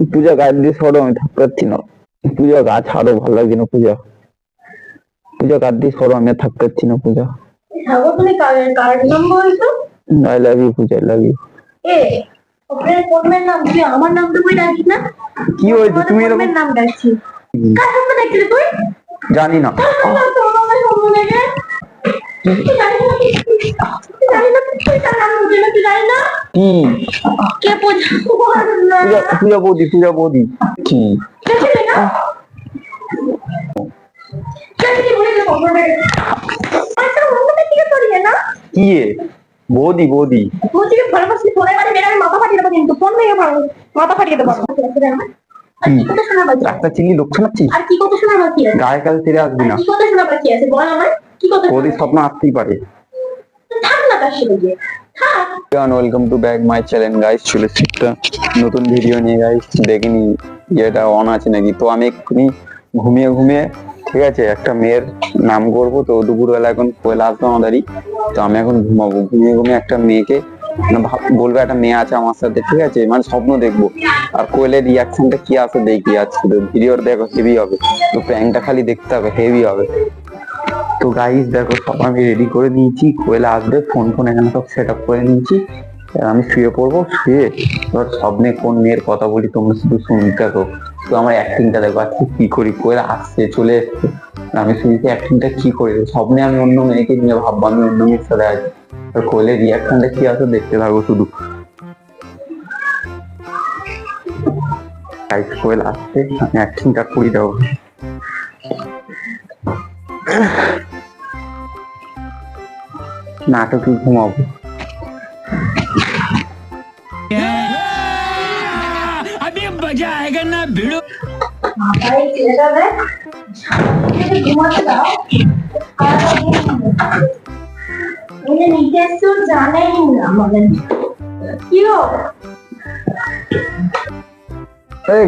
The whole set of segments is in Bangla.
পূজা গায়ে দিয়ে সরো আমি থাকতে পারছি না। পূজা গা ছাড়ো ভালো লাগছে না পূজা। পূজা গায়ে দিয়ে সরো আমি থাকতে পারছি না পূজা। সাগর তুমি কার কার নাম বলছো? I love you Puja I love you. এ ওপরে কোনমের নাম? তুই আমার নাম তো কই ডাকিস না? কি হয়েছে? তুমি এরকম নাম ডাকছি কার সামনে ডাকছিস তুই? জানি না। কার সামনে তোর নাম সামনে ডাকে তুই জানিস না তুই জানিস না? তার কি কে পূজা বৌদি পূজা বৌদি। কি? কি বৌদি বৌদি। মুঝে ভালোবাসি ফোনে মানে মেরে মাথা ফাটিয়ে দেবো কিন্তু। ফোন ভেঙে ভালো মাথা ফাটিয়ে দেবো? আর কি কথা শোনা বাকি আছে? ডাক্তার চিনি লোক শোনাচ্ছিস? আর কি কথা শোনা বাকি আছে গায়ে কাল ফিরে আসবি না। কি কথা শোনা বাকি আছে? বল আমার কি কথা শোনা স্বপ্ন আসতেই পারে। থাক না তার থাক welcome to back my channel guys চলে একটা নতুন ভিডিও নিয়ে গাইস দেখিনি যেটা অন আছে নাকি? তো আমি এক্ষুনি ঘুমিয়ে ঘুমিয়ে, ঠিক আছে, একটা মেয়ের নাম করব। তো দুপুরবেলা এখন কোয়েলা আসবে আমাদেরই। তো আমি এখন ঘুমাবো। ঘুমিয়ে ঘুমিয়ে একটা মেয়েকে মানে বলব একটা মেয়ে আছে আমার সাথে, ঠিক আছে? মানে স্বপ্ন দেখব। আর কোয়েলের রিয়াকশনটা কি আছে দেখি আজকে। ভিডিওর দেখো হেভি হবে। তো প্র্যাঙ্কটা খালি দেখতে হবে হেভি হবে। তো গাইস দেখো সব আমি রেডি করে নিয়েছি। কোয়েলা আসবে ফোন ফোন এখানে সব সেট আপ করে নিয়েছি। আমি শুয়ে পড়ব, শুয়ে এবার স্বপ্নে কোন মেয়ের কথা বলি, তোমরা শুধু শুনতে থাকো। তো আমার অ্যাক্টিংটা দেখো, আজকে কি করি? কোয়েলা আসছে, চলে এসছে। আমি শুনছি অ্যাক্টিংটা কি করি? স্বপ্নে আমি অন্য মেয়েকে নিয়ে ভাববো, আমি অন্য মেয়ের সাথে আছি। আর কোয়েলের রিয়াকশনটা কি আছে দেখতে থাকব শুধু। কোয়েল আসছে, আমি অ্যাক্টিংটা করি দেবো নাটকে ঘুমাবো।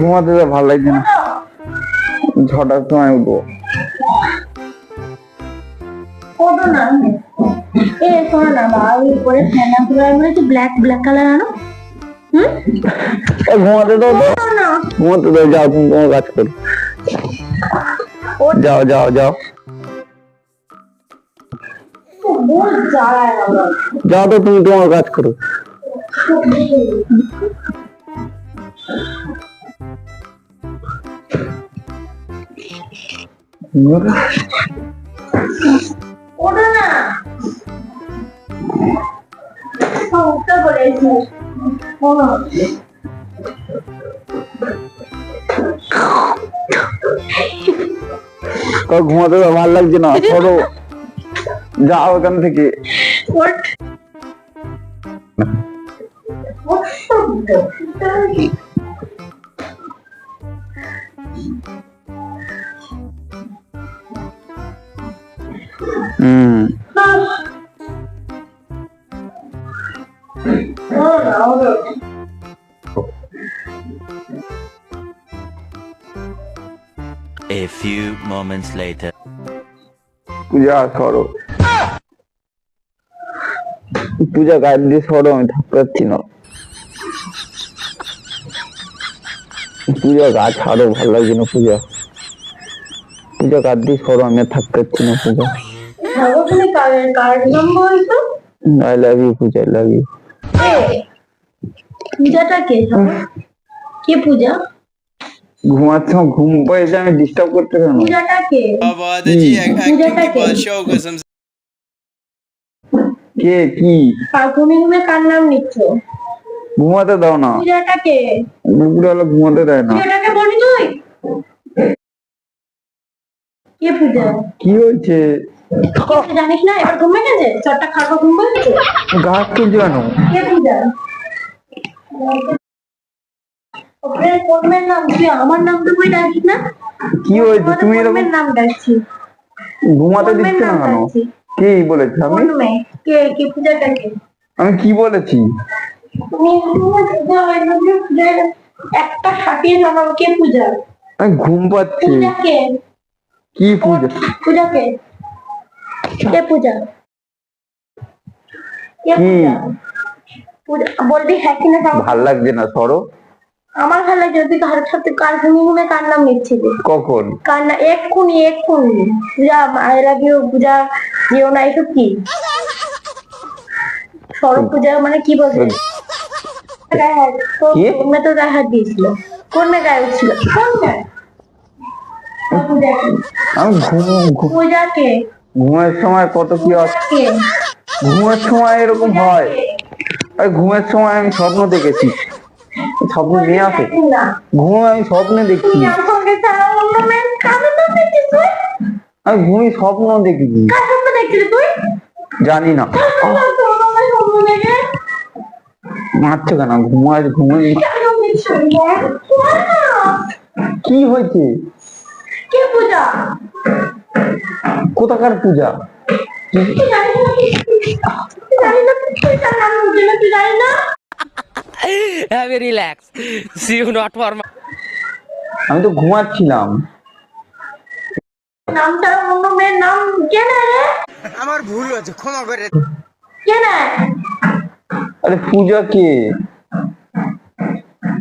ঘুমাতে যা ভালো লাগছে না। ঝটার সময় উঠবো। না এ শোনো না বাবা ওই উপরে ফ্যানা পুরো মনে হচ্ছে ব্ল্যাক ব্ল্যাক কালার আনো হুম এই ঘুমাতে দাও তো শোনো না ঘুমাতে দাও যাও তুমি তোমার কাজ করো যাও যাও যাও বহুত জ্বালায় আমার যাও তো তুমি তোমার কাজ করো ওটো ঘুমাতে ভালো লাগছে না সরো। যাও এখান থেকে। হুম। Moments later. পূজা সরো পূজা গায়ে দিয়ে সরো আমি থাকতে পারছি না। পূজা গা ছাড়ো ভালো লাগছে না পূজা। পূজা গায়ে দিয়ে সরো আমি আর থাকতে পারছি না পূজা। কার কার I love you Puja I love you. পূজাটা কে কে পূজা? ঘুমাতে ঘুম পেয়েছে আমি ডিস্টার্ব করতে কে কি? ঘুমে কার নাম নিচ্ছ? ঘুমাতে দাও না। পূজাটাকে? ঘুমাতে দেয় না। পূজাটাকে বলি তুই? কে পূজা? কি হয়েছে? জানিস না এবার ঘুমে গেছে চটটা ঘুম বলছে গাছ কে পূজা? ওপরে নাম তুই আমার নাম তো কই ডাকিস না? কি হয়েছে? তুমি এরকম নাম ডাকছি। ঘুমাতে কোনমের না কেন? ডাকছি। কে আমি? কে কে পূজাটা কে? আমি কি বলেছি? পূজা একটা সাটিয়ে জানাব কে পূজা আমি ঘুম পাচ্ছি। কে? পূজা? পূজা কে? কে পূজা? কে বলবি হ্যাঁ কি না তাও ভালো লাগছে না সরো। আমার ভালো লাগছে না, তুই কার সাথে কার ঘুমিয়ে নাম নিচ্ছিলি? কখন? কার না এক্ষুনি এক্ষুনি পূজা আই লাভ ইউ পূজা যেও না এসব কি? সরব পূজা মানে কি বলছে হাত তো- গায়ে হাত দিয়েছিল কোন মেয়ে গায়ে উঠছিল কোন মেয়ে পূজাকে ঘুমের সময় কত কি ঘুমের সময় এরকম হয়। ঘুমের সময় আমি স্বপ্ন দেখেছি। নিয়ে আসে ঘুমে আমি স্বপ্নে দেখছি। আমি ঘুমি স্বপ্ন জানি না। মারছো কেন? ঘুমায়। কি হয়েছে? কোথাকার পূজা? জানিস না। কি? তুই জানিস না তুই তার নাম মুখে না তুই জানিস না Have a relax. See you not for my. আমি তো ঘুমাচ্ছিলাম। নাম ছাড়া অন্য মেয়ের নাম কে রে? আমার ভুল হয়েছে ক্ষমা করে আরে পূজা কে?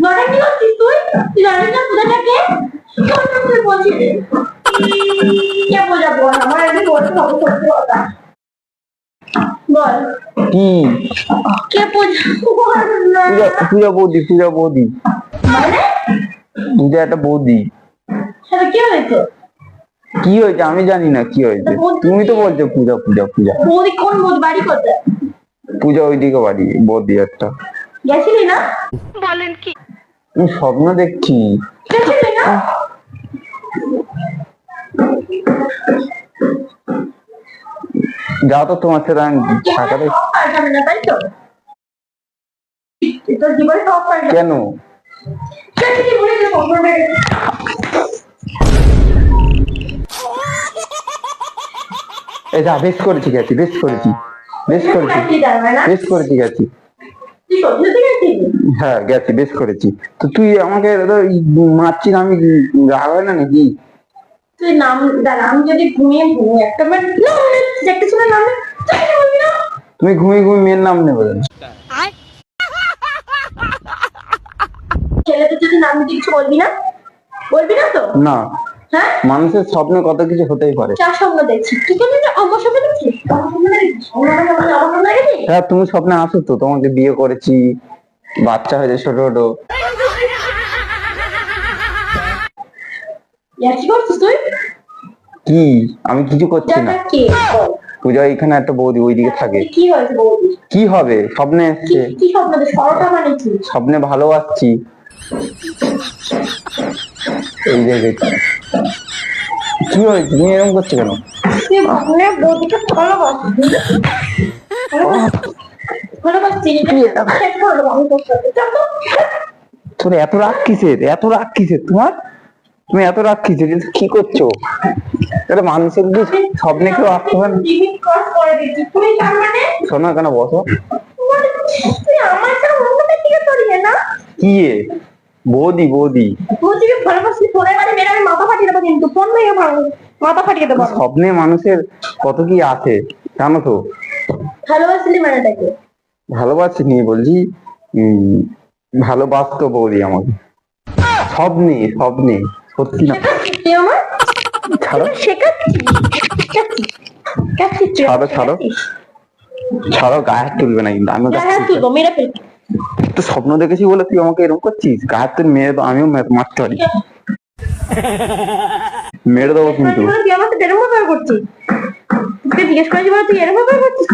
নটা কি করছিস তুই? তুই জানিস না পূজাটা কে? তোর তুই বলছিস? কে পূজা বল? আমার একদিন বলতে হবে সত্যি কথা কি কে পূজা? বৌদি পূজা বৌদি। মানে? পূজা একটা বৌদি। কি হয়েছে? কি হয়েছে? আমি জানি না কি হয়েছে। তুমি তো বলছো পূজা পূজা পূজা। বৌদি কোন বৌদি বাড়ি কোথায়? পূজা ওইদিকে বাড়ি বৌদি একটা। গেছিলি না? আমি স্বপ্ন দেখছি। গেছিলি না? যাও তো তোমার সাথে আমি থাকাতে সব পাল্টাবে না তাই তো? তোর জীবনে সব পাল্টাবে কেন? এই যা বেশ করেছি গেছি বেশ করেছি বেশ করেছি কি দাঁড়াবে না বেশ করেছি গেছি। হ্যাঁ গেছি বেশ করেছি। তো তুই আমাকে মারছিস আমি রাগ হয় না নাকি? তুই নাম দাঁড়া আমি যদি ঘুমিয়ে ঘুমিয়ে একটা মিনিট নে, একটা সময় নাম তুমি ঘুমিয়ে ঘুমিয়ে মেয়ের নাম নেবে ছেলেদের যদি নাম দিতে কিছু বলবি না? বলবি না তো? না। হ্যাঁ? মানুষের স্বপ্নে কত কিছু হতেই পারে। চার স্বপ্ন দেখছি। আমার স্বপ্ন আমার স্বপ্ন দেখছিস হ্যাঁ তুমি স্বপ্নে আসো তো তোমাকে বিয়ে করেছি বাচ্চা হয়েছে ছোট ছোট। ইয়ার্কি করছিস তুই? কি আমি কিছু করছি না। পূজা এখানে একটা বৌদি ওইদিকে থাকে। কি হয়েছে বৌদি? কি হবে? স্বপ্নে এসছে। কি স্বপ্ন? দেখ সরটা মানে কি? স্বপ্নে ভালোবাসছি। এই যে দেখি কি হয়েছে? তুমি এরকম করছ কেন? বৌদিকে। তোর এত রাগ কিসের? এত রাগ কিসের? তোমার? তুমি এত কিসের কিন্তু কি করছ? তাহলে মানুষের কি স্বপ্নে কেউ আসতে পারে। শোনো কেন বসো। দিকে কি বৌদি বৌদি। স্বপ্নে মানুষের কত কি আছে জানো তো? ভালোবাসলি মানেটাকে ভালোবাসি নি বলছি উম, ভালোবাসতো বৌদি আমাকে। স্বপ্নে স্বপ্নে। সত্যি না। তুই ছাড়ো। তুই গায়ে হাত তুলবে না কিন্তু ফেলব। তো স্বপ্ন দেখেছি বলে তুই আমাকে এরকম করছিস? গায়ে হাত তুল মেরে আমিও মারতে পারি। মেরে দেবো কিন্তু। তুই সাথে এরকম ব্যবহার করছিস? তোকে জিজ্ঞেস করেছি তুই এরকম ব্যবহার করছিস?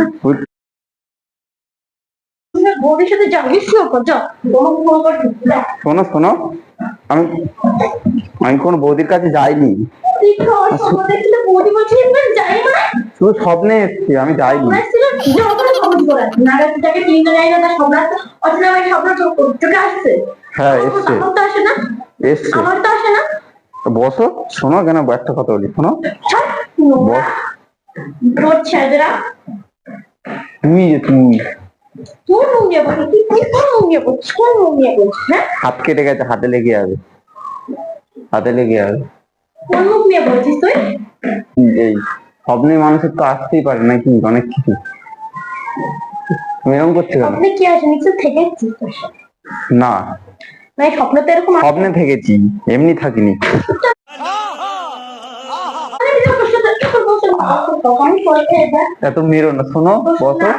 বৌদির সাথে কর যাও যা। শোনো শোনো। আমি আমি কোনো বৌদির কাছে যাইনি। বলছিস মানে? শুধু স্বপ্নে এসছি আমি যাইনি। হ্যাঁ এসছে। এসছে। বসো শোনো কেন একটা কথা বলি শোনো। বস। তুমি তুমি নুঙ্গিয়ে তুই তুই কোন নুঙ্গিয়ে বলছিস? কোন নুঙ্গিয়ে বলছিস হ্যাঁ? হাত কেটে গেছে হাতে লেগে যাবে। হাতে লেগে যাবে। কোন মুখ নিয়ে বলছিস তুই? এই স্বপ্নে মানুষের তো আসতেই পারে নাকি অনেক কিছু। তুমি এরকম করছ কেন? আপনি কি নিচে থেকে না। মানে স্বপ্নে তো এরকম স্বপ্নে থেকেছি এমনি থাকিনি। এত মেরো না শোনো বসো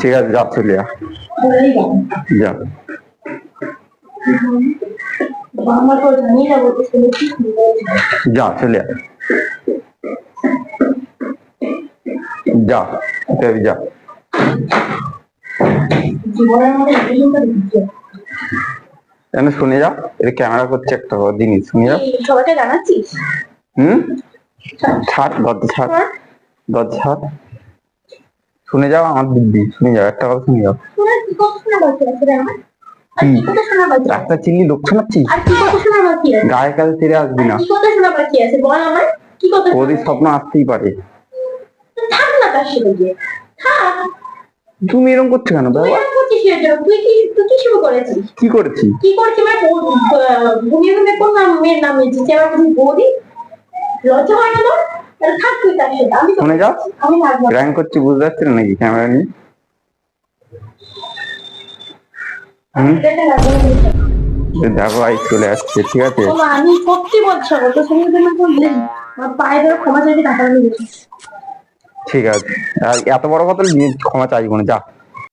ঠিক আছে ঠিক আছে যা। যা চলে যা তুই যা। কেন শুনে যা এটা ক্যামেরা করছে একটা জিনিস শুনে যা। সবাইকে জানাচ্ছিস? হুম? ছাড় দরজা ছাড়। শুনে যাও আমার দিদি শুনে যাও, একটা কথা শুনে যাও। শোনা কি? কথা শোনা বাকি আছে রে আমার আর কি কথা শোনা বাকি আছে? রাস্তা চিনলি লোক শোনাচ্ছিস? আর কি কথা শোনা বাকি আছে গায়ে কাছে ফিরে আসবি না। ওদের স্বপ্ন আসতেই পারে। তুমি এরকম করছ কেন, বাবা? তুই কি তুই কি শুরু করেছিস কি করেছি কি করছিস মানে ঘুমিয়ে নাম লজ্জা হয় না শুনে যাও। র্যাঙ্ক করছি বুঝতে পারছি না নাকি ক্যামেরা নিয়ে? দেখো আই চলে আসছে ঠিক আছে? আমি সত্যি বলছি আমার তোর সঙ্গে তুমি বললি পায়ে ধরে ক্ষমা চাইতে টাকা ঠিক আছে। আর এত বড় কথা নিয়ে ক্ষমা চাইব না যা।